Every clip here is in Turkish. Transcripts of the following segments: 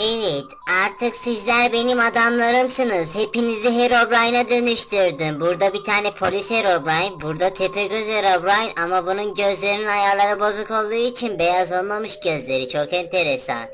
Evet, artık sizler benim adamlarımsınız. Hepinizi Herobrine'a dönüştürdüm. Burada bir tane polis Herobrine, burada Tepegöz Herobrine ama bunun gözlerinin ayarları bozuk olduğu için beyaz olmamış gözleri. Çok enteresan.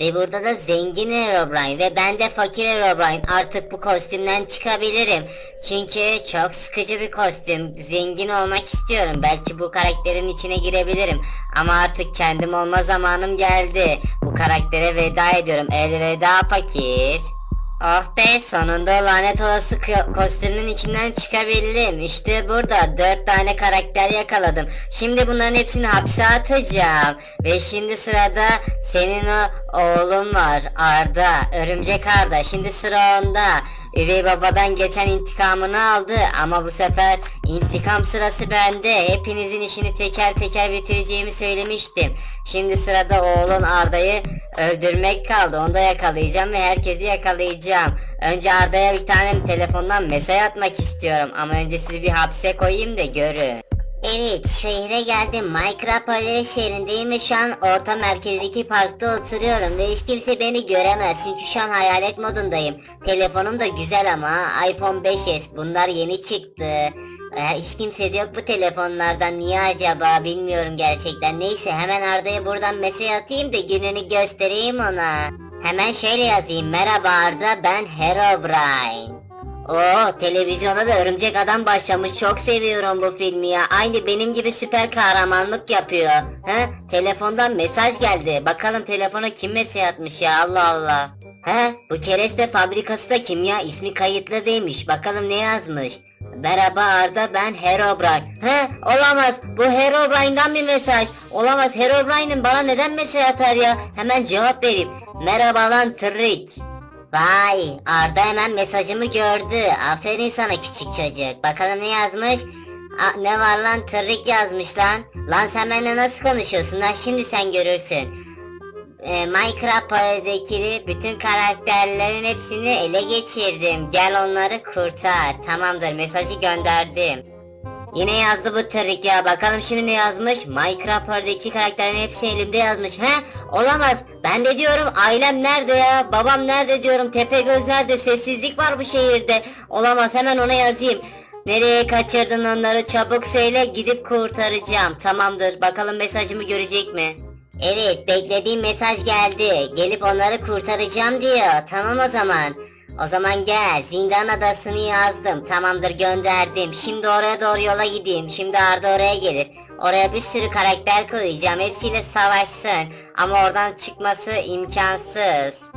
Ve burada da zengin Herobrine ve ben de fakir Herobrine. Artık bu kostümden çıkabilirim. Çünkü çok sıkıcı bir kostüm. Zengin olmak istiyorum. Belki bu karakterin içine girebilirim. Ama artık kendim olma zamanım geldi. Bu karaktere veda ediyorum. Elveda fakir. Oh be sonunda lanet olası kostümün içinden çıkabildim. İşte burada dört tane karakter yakaladım. Şimdi bunların hepsini hapse atacağım. Ve şimdi sırada senin o oğlun var Arda. Örümcek Arda. Şimdi sıra onda. Üvey babadan geçen intikamını aldı ama bu sefer intikam sırası bende. Hepinizin işini teker teker bitireceğimi söylemiştim. Şimdi sırada oğlun Arda'yı öldürmek kaldı. Onu da yakalayacağım ve herkesi yakalayacağım. Önce Arda'ya bir tane telefondan mesaj atmak istiyorum ama önce sizi bir hapse koyayım da görün. Evet şehre geldim Paralel şehrindeyim ve şu an orta merkezdeki parkta oturuyorum ve hiç kimse beni göremez çünkü şu an hayalet modundayım. Telefonum da güzel ama iPhone 5s bunlar yeni çıktı. Ee, hiç kimse de yok bu telefonlardan niye acaba bilmiyorum gerçekten. Neyse hemen Arda'ya buradan mesaj atayım da gününü göstereyim ona. Hemen şöyle yazayım merhaba Arda ben Herobrine. Oo televizyona da örümcek adam başlamış. Çok seviyorum bu filmi ya. Aynı benim gibi süper kahramanlık yapıyor. He? Telefondan mesaj geldi. Bakalım telefona kim mesaj atmış ya? Allah Allah. He? Bu kereste fabrikası da kim ya? İsmi kayıtlı değilmiş bakalım ne yazmış? Merhaba Arda ben Herobrine. He? Olamaz. Bu Herobrine'dan bir mesaj. Olamaz. Herobrine'in bana neden mesaj atar ya? Hemen cevap vereyim. Merhaba lan Trik Vay Arda hemen mesajımı gördü. Aferin sana küçük çocuk. Bakalım ne yazmış? Aa, ne var lan tırrik yazmış lan. Lan sen benimle nasıl konuşuyorsun lan şimdi sen görürsün. Ee, Minecraft paradaki bütün karakterlerin hepsini ele geçirdim. Gel onları kurtar. Tamamdır mesajı gönderdim. Yine yazdı bu tırrik ya. Bakalım şimdi ne yazmış? Minecraft paradaki karakterlerin hepsi elimde yazmış. He? Olamaz. Ben de diyorum ailem nerede ya? Babam nerede diyorum? Tepegöz nerede? Sessizlik var bu şehirde. Olamaz. Hemen ona yazayım. Nereye kaçırdın onları? Çabuk söyle. Gidip kurtaracağım. Tamamdır. Bakalım mesajımı görecek mi? Evet, beklediğim mesaj geldi. Gelip onları kurtaracağım diyor. Tamam o zaman. O zaman gel zindan adasını yazdım. Tamamdır gönderdim. Şimdi oraya doğru yola gideyim. Şimdi Arda oraya gelir. Oraya bir sürü karakter koyacağım. Hepsiyle savaşsın. Ama oradan çıkması imkansız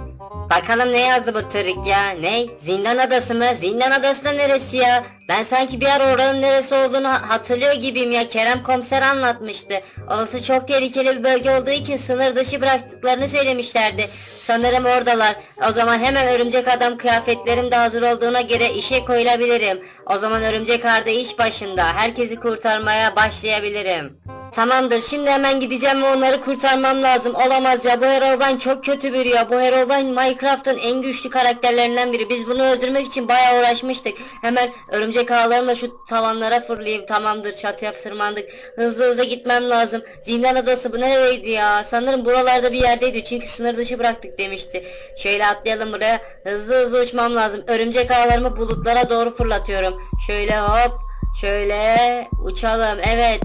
Bakalım ne yazdı bu tırık ya? Ne? Zindan adası mı? Zindan adası da neresi ya? Ben sanki bir ara oranın neresi olduğunu ha- hatırlıyor gibiyim ya. Kerem komiser anlatmıştı. Orası çok tehlikeli bir bölge olduğu için sınır dışı bıraktıklarını söylemişlerdi. Sanırım oradalar. O zaman hemen örümcek adam kıyafetlerim de hazır olduğuna göre işe koyulabilirim. O zaman örümcek arda iş başında. Herkesi kurtarmaya başlayabilirim. Tamamdır şimdi hemen gideceğim ve onları kurtarmam lazım. Olamaz ya bu Herobrine çok kötü biri ya. Bu Herobrine Minecraft'ın en güçlü karakterlerinden biri. Biz bunu öldürmek için bayağı uğraşmıştık. Hemen örümcek ağlarımla şu tavanlara fırlayayım. Tamamdır çatıya tırmandık. Hızlı hızlı gitmem lazım. Zindan adası bu nereydi ya? Sanırım buralarda bir yerdeydi. Çünkü sınır dışı bıraktık demişti. Şöyle atlayalım buraya. Hızlı hızlı uçmam lazım. Örümcek ağlarımı bulutlara doğru fırlatıyorum. Şöyle hop. Şöyle uçalım. Evet.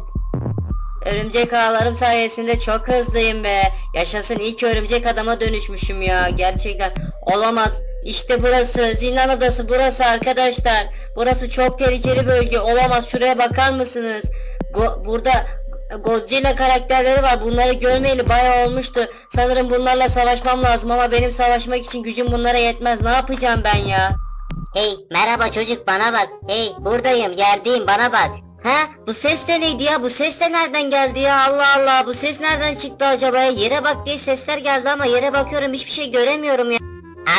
Örümcek ağlarım sayesinde çok hızlıyım be. Yaşasın ilk örümcek adama dönüşmüşüm ya. Gerçekten olamaz. İşte burası. Zindan adası burası arkadaşlar. Burası çok tehlikeli bölge. Olamaz. Şuraya bakar mısınız? Go- burada Godzilla karakterleri var. Bunları görmeyeli bayağı olmuştu. Sanırım bunlarla savaşmam lazım ama benim savaşmak için gücüm bunlara yetmez. Ne yapacağım ben ya? Hey merhaba çocuk bana bak. Hey buradayım yerdeyim bana bak. Ha? Bu ses de neydi ya? Bu ses de nereden geldi ya? Allah Allah. Bu ses nereden çıktı acaba yere bak diye sesler geldi ama yere bakıyorum hiçbir şey göremiyorum ya.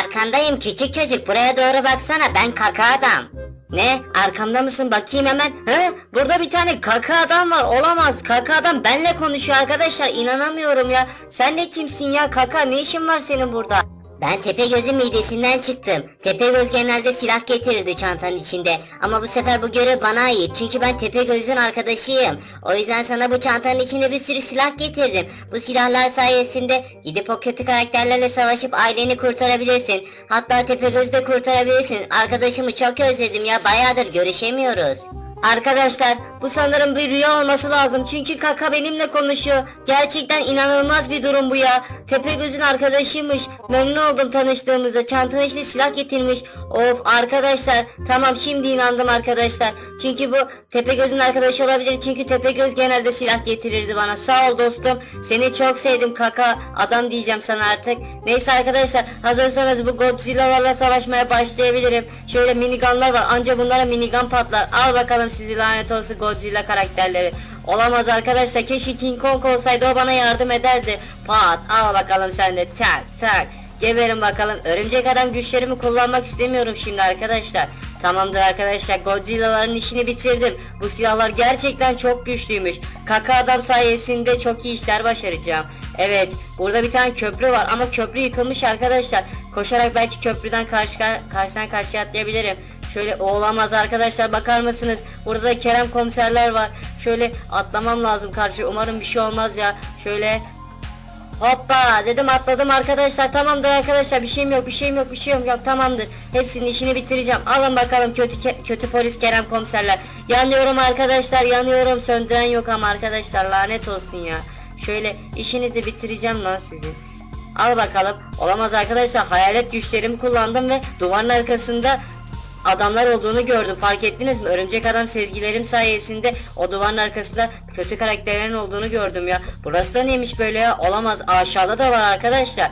Arkandayım küçük çocuk. Buraya doğru baksana. Ben kaka adam. Ne? Arkamda mısın? Bakayım hemen. Hı? Burada bir tane kaka adam var. Olamaz. Kaka adam benle konuşuyor arkadaşlar. İnanamıyorum ya. Sen de kimsin ya? Kaka ne işin var senin burada? Ben Tepegöz'ün midesinden çıktım. Tepegöz genelde silah getirirdi çantanın içinde. Ama bu sefer bu görev bana ait. Çünkü ben Tepegöz'ün arkadaşıyım. O yüzden sana bu çantanın içinde bir sürü silah getirdim. Bu silahlar sayesinde gidip o kötü karakterlerle savaşıp aileni kurtarabilirsin. Hatta Tepegöz'ü de kurtarabilirsin. Arkadaşımı çok özledim ya. Bayağıdır görüşemiyoruz. Arkadaşlar bu sanırım bir rüya olması lazım çünkü kaka benimle konuşuyor. Gerçekten inanılmaz bir durum bu ya. Tepegöz'ün arkadaşıymış. Memnun oldum tanıştığımızda. Çantanın içine silah getirmiş. Of arkadaşlar tamam şimdi inandım arkadaşlar. Çünkü bu Tepegöz'ün arkadaşı olabilir. Çünkü Tepegöz genelde silah getirirdi bana. Sağ ol dostum. Seni çok sevdim kaka. Adam diyeceğim sana artık. Neyse arkadaşlar hazırsanız bu Godzilla'larla savaşmaya başlayabilirim. Şöyle minigunlar var. Anca bunlara minigun patlar. Al bakalım sizi lanet olsun Godzilla karakterleri. Olamaz arkadaşlar. Keşke King Kong olsaydı o bana yardım ederdi. Pat al bakalım sen de tak tak. Geberin bakalım. Örümcek adam güçlerimi kullanmak istemiyorum şimdi arkadaşlar. Tamamdır arkadaşlar. Godzilla'ların işini bitirdim. Bu silahlar gerçekten çok güçlüymüş. Kaka adam sayesinde çok iyi işler başaracağım. Evet, burada bir tane köprü var ama köprü yıkılmış arkadaşlar. Koşarak belki köprüden karşı karşıdan karşıya atlayabilirim. Şöyle olamaz arkadaşlar bakar mısınız? Burada da Kerem komiserler var. Şöyle atlamam lazım karşı. Umarım bir şey olmaz ya. Şöyle Hoppa dedim atladım arkadaşlar tamamdır arkadaşlar bir şeyim yok bir şeyim yok bir şeyim yok tamamdır hepsinin işini bitireceğim alın bakalım kötü kötü polis Kerem komiserler yanıyorum arkadaşlar yanıyorum söndüren yok ama arkadaşlar lanet olsun ya şöyle işinizi bitireceğim lan sizin al bakalım olamaz arkadaşlar hayalet güçlerimi kullandım ve duvarın arkasında adamlar olduğunu gördüm. Fark ettiniz mi? Örümcek adam sezgilerim sayesinde o duvarın arkasında kötü karakterlerin olduğunu gördüm ya. Burası da neymiş böyle ya? Olamaz. Aşağıda da var arkadaşlar.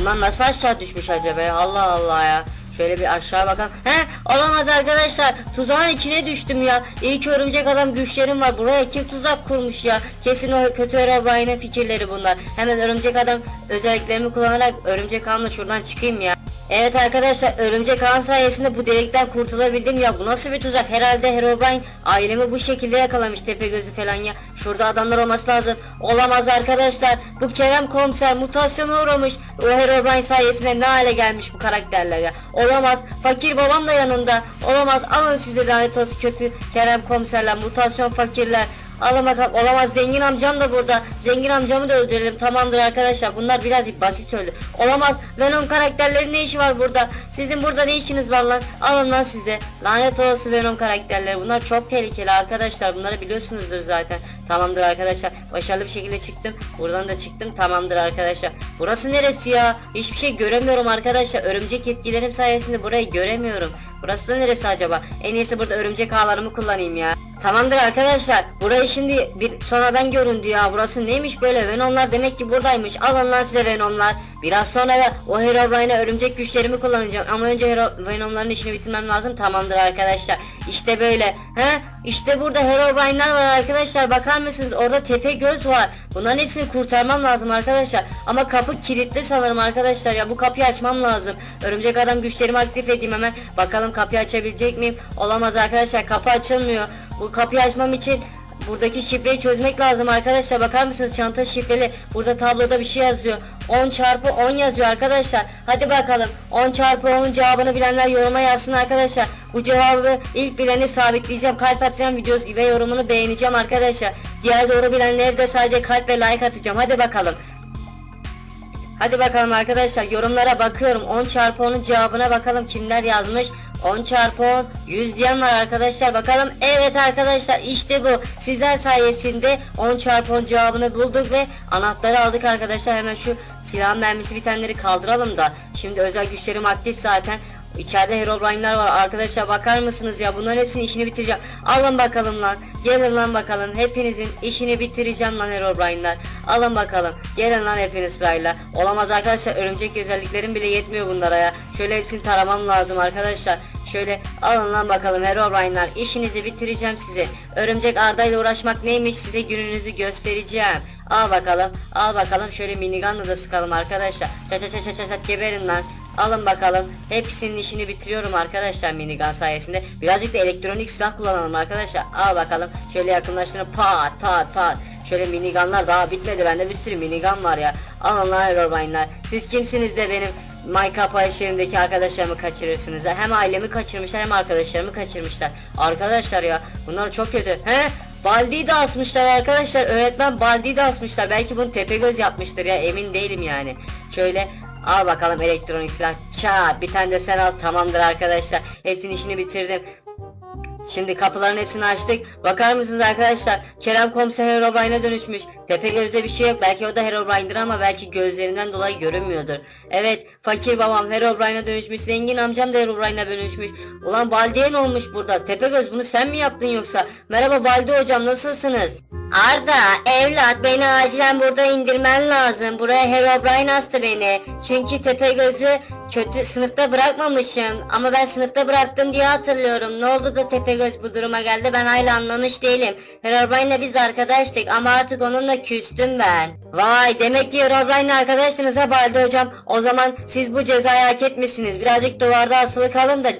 Bunlar nasıl aşağı düşmüş acaba? Allah Allah ya. Şöyle bir aşağı bakalım. He olamaz arkadaşlar. Tuzağın içine düştüm ya. İyi ki örümcek adam güçlerim var. Buraya kim tuzak kurmuş ya? Kesin o kötü Herobrine'in fikirleri bunlar. Hemen örümcek adam özelliklerimi kullanarak örümcek ağımla şuradan çıkayım ya. Evet arkadaşlar örümcek ağım sayesinde bu delikten kurtulabildim. Ya bu nasıl bir tuzak? Herhalde Herobrine ailemi bu şekilde yakalamış tepe gözü falan ya. Şurada adamlar olması lazım. Olamaz arkadaşlar. Bu Kerem komiser mutasyona uğramış. O Herobrine sayesinde ne hale gelmiş bu karakterler ya? Olamaz. Fakir babam da yanında. Olamaz. Alın size lanet olsun kötü Kerem komiserler mutasyon fakirler Bakalım olamaz zengin amcam da burada. Zengin amcamı da öldürelim. Tamamdır arkadaşlar. Bunlar birazcık basit öldü. Olamaz. Venom karakterlerinin ne işi var burada? Sizin burada ne işiniz var lan? Alın lan size. Lanet olası Venom karakterleri. Bunlar çok tehlikeli arkadaşlar. Bunları biliyorsunuzdur zaten. Tamamdır arkadaşlar. Başarılı bir şekilde çıktım. Buradan da çıktım. Tamamdır arkadaşlar. Burası neresi ya? Hiçbir şey göremiyorum arkadaşlar. Örümcek etkilerim sayesinde burayı göremiyorum. Burası da neresi acaba? En iyisi burada örümcek ağlarımı kullanayım ya. Tamamdır arkadaşlar. Burayı şimdi bir sonradan göründü ya. Burası neymiş böyle? Venomlar demek ki buradaymış. Alın lan size Venomlar. Biraz sonra da o Herobrine'e örümcek güçlerimi kullanacağım. Ama önce Hero Venomların işini bitirmem lazım. Tamamdır arkadaşlar. İşte böyle. He? İşte burada Herobrine'lar var arkadaşlar. Bakar mısınız? Orada tepe göz var. Bunların hepsini kurtarmam lazım arkadaşlar. Ama kapı kilitli sanırım arkadaşlar ya. Bu kapıyı açmam lazım. Örümcek adam güçlerimi aktif edeyim hemen. Bakalım kapıyı açabilecek miyim? Olamaz arkadaşlar. Kapı açılmıyor. Bu kapıyı açmam için buradaki şifreyi çözmek lazım arkadaşlar. Bakar mısınız çanta şifreli. Burada tabloda bir şey yazıyor. 10 çarpı 10 yazıyor arkadaşlar. Hadi bakalım. 10 çarpı 10'un cevabını bilenler yoruma yazsın arkadaşlar. Bu cevabı ilk bileni sabitleyeceğim. Kalp atacağım videosu ve yorumunu beğeneceğim arkadaşlar. Diğer doğru bilenleri de sadece kalp ve like atacağım. Hadi bakalım. Hadi bakalım arkadaşlar yorumlara bakıyorum 10 çarpı 10'un cevabına bakalım kimler yazmış 10 çarpı 10 100 diyen var arkadaşlar. Bakalım evet arkadaşlar işte bu. Sizler sayesinde 10 çarpı 10 cevabını bulduk ve anahtarı aldık arkadaşlar. Hemen şu silah mermisi bitenleri kaldıralım da. Şimdi özel güçlerim aktif zaten. İçeride Herobrine'lar var arkadaşlar. Bakar mısınız ya? Bunların hepsinin işini bitireceğim. Alın bakalım lan. Gelin lan bakalım. Hepinizin işini bitireceğim lan Herobrine'lar alın bakalım. Gelin lan hepiniz sırayla. Olamaz arkadaşlar. Örümcek özelliklerim bile yetmiyor bunlara ya. Şöyle hepsini taramam lazım arkadaşlar Şöyle alın lan bakalım Herobrine'lar işinizi bitireceğim size. Örümcek Arda ile uğraşmak neymiş size gününüzü göstereceğim. Al bakalım al bakalım şöyle minigunla da sıkalım arkadaşlar. Çat çat çat çat çat geberin lan. Alın bakalım. Hepsinin işini bitiriyorum arkadaşlar minigun sayesinde. Birazcık da elektronik silah kullanalım arkadaşlar. Al bakalım. Şöyle yakınlaştırın. Pat pat pat. Şöyle minigunlar daha bitmedi. Bende bir sürü minigun var ya. Alın lan Herobrine'lar. Siz kimsiniz de benim Minecraft paylaşımındaki arkadaşlarımı kaçırırsınız ha? Hem ailemi kaçırmışlar hem arkadaşlarımı kaçırmışlar. Arkadaşlar ya bunlar çok kötü. He? Baldi'yi de asmışlar arkadaşlar. Öğretmen Baldi'yi de asmışlar. Belki bunu Tepegöz yapmıştır ya emin değilim yani. Şöyle al bakalım elektronik silah. Çat bir tane de sen al tamamdır arkadaşlar. Hepsinin işini bitirdim. Şimdi kapıların hepsini açtık. Bakar mısınız arkadaşlar? Kerem komiser Herobrine'e dönüşmüş. Tepe gözde bir şey yok. Belki o da Herobrine'dir ama belki gözlerinden dolayı görünmüyordur. Evet, fakir babam Herobrine'e dönüşmüş. Zengin amcam da Herobrine'e dönüşmüş. Ulan Baldi'ye ne olmuş burada? Tepegöz bunu sen mi yaptın yoksa? Merhaba Baldi hocam nasılsınız? Arda evlat beni acilen burada indirmen lazım. Buraya Herobrine astı beni. Çünkü Tepegöz'ü kötü sınıfta bırakmamışım. Ama ben sınıfta bıraktım diye hatırlıyorum. Ne oldu da Tepegöz bu duruma geldi ben hala anlamış değilim. Herobrine'le biz arkadaştık ama artık onunla küstüm ben. Vay demek ki Herobrine'le arkadaştınız ha Baldi hocam. O zaman siz bu cezayı hak etmişsiniz. Birazcık duvarda asılı kalın da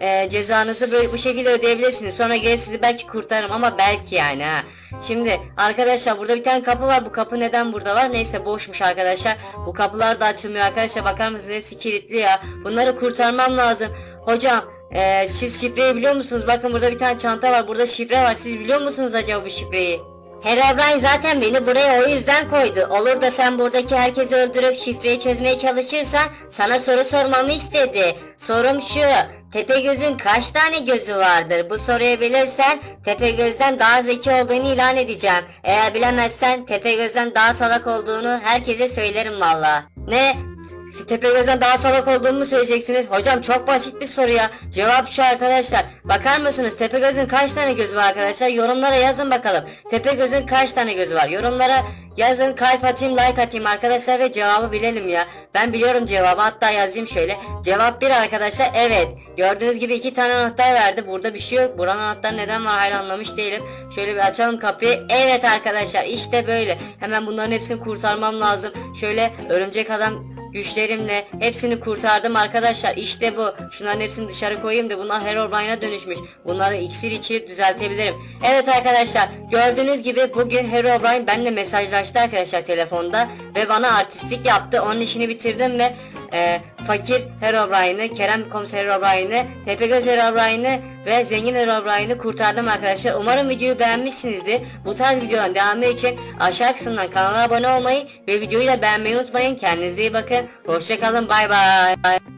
e, cezanızı böyle bu şekilde ödeyebilirsiniz. Sonra gelip sizi belki kurtarırım ama belki yani ha. Şimdi arkadaşlar burada bir tane kapı var. Bu kapı neden burada var? Neyse boşmuş arkadaşlar. Bu kapılar da açılmıyor arkadaşlar. Bakar mısınız? Hepsi kilitli ya. Bunları kurtarmam lazım. Hocam e, siz şifreyi biliyor musunuz? Bakın burada bir tane çanta var. Burada şifre var. Siz biliyor musunuz acaba bu şifreyi? Herobrine zaten beni buraya o yüzden koydu. Olur da sen buradaki herkesi öldürüp şifreyi çözmeye çalışırsan sana soru sormamı istedi. Sorum şu. Tepegöz'ün kaç tane gözü vardır? Bu soruyu bilirsen Tepegöz'den daha zeki olduğunu ilan edeceğim. Eğer bilemezsen Tepegöz'den daha salak olduğunu herkese söylerim valla. Ne? Tepegöz'den daha salak olduğumu mu söyleyeceksiniz? Hocam çok basit bir soru ya. Cevap şu arkadaşlar. Bakar mısınız? Tepegöz'ün kaç tane gözü var arkadaşlar? Yorumlara yazın bakalım. Tepegöz'ün kaç tane gözü var? Yorumlara yazın kalp atayım like atayım arkadaşlar ve cevabı bilelim ya. Ben biliyorum cevabı hatta yazayım şöyle. Cevap bir arkadaşlar evet. Gördüğünüz gibi iki tane anahtar verdi. Burada bir şey yok. Buranın anahtarı neden var hala anlamış değilim. Şöyle bir açalım kapıyı. Evet arkadaşlar işte böyle. Hemen bunların hepsini kurtarmam lazım. Şöyle örümcek adam Güçlerimle hepsini kurtardım arkadaşlar. İşte bu. Şunların hepsini dışarı koyayım da bunlar Herobrine'a dönüşmüş. Bunları iksir içirip düzeltebilirim. Evet arkadaşlar gördüğünüz gibi bugün Herobrine benimle mesajlaştı arkadaşlar telefonda. Ve bana artistlik yaptı. Onun işini bitirdim ve e, fakir Herobrine'ı, Kerem komiser Herobrine'ı, Tepegöz Herobrine'ı ve zengin Herobrine'ı kurtardım arkadaşlar. Umarım videoyu beğenmişsinizdir. Bu tarz videoların devamı için aşağı kısımdan kanala abone olmayı ve videoyu da beğenmeyi unutmayın. Kendinize iyi bakın. Hoşçakalın. Bay bay.